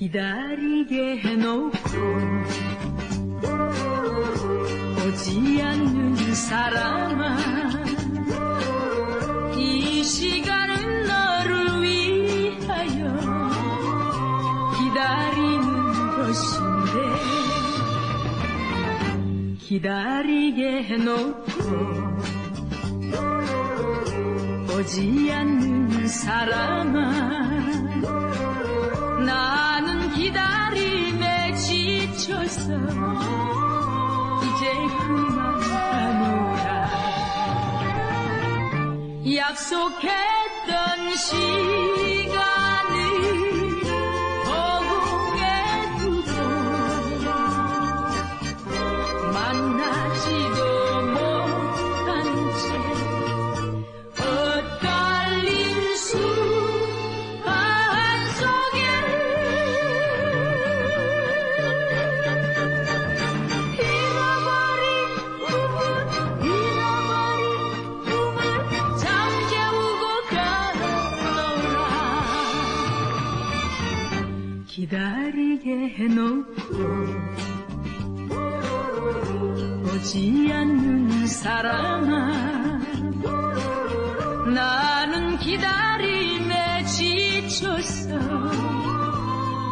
기다리게 해놓고 오지 않는 사람아 이 시간은 너를 위하여 기다리는 것인데 기다리게 해놓고 오지 않는 사람아 나는 기다림에 지쳐서 이제 그만하노라. 약속했던 시간 기다리게 해놓고 오지 않는 사람아 나는 기다림에 지쳐서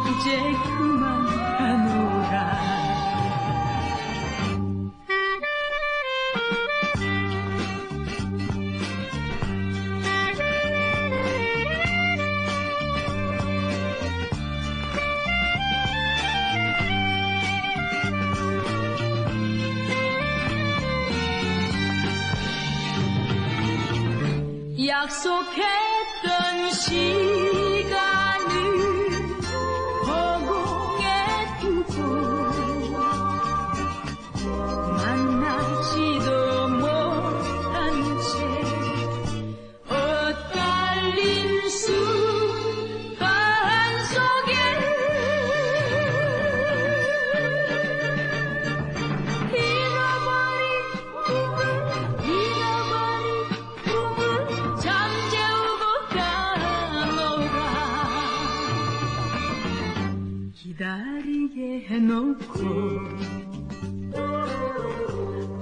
이제 그만하노 약속했던 시 기다리게 해놓고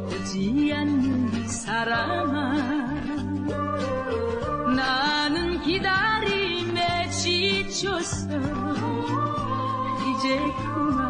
오지 않는 사람아 나는 기다림에 지쳐서 이제 그만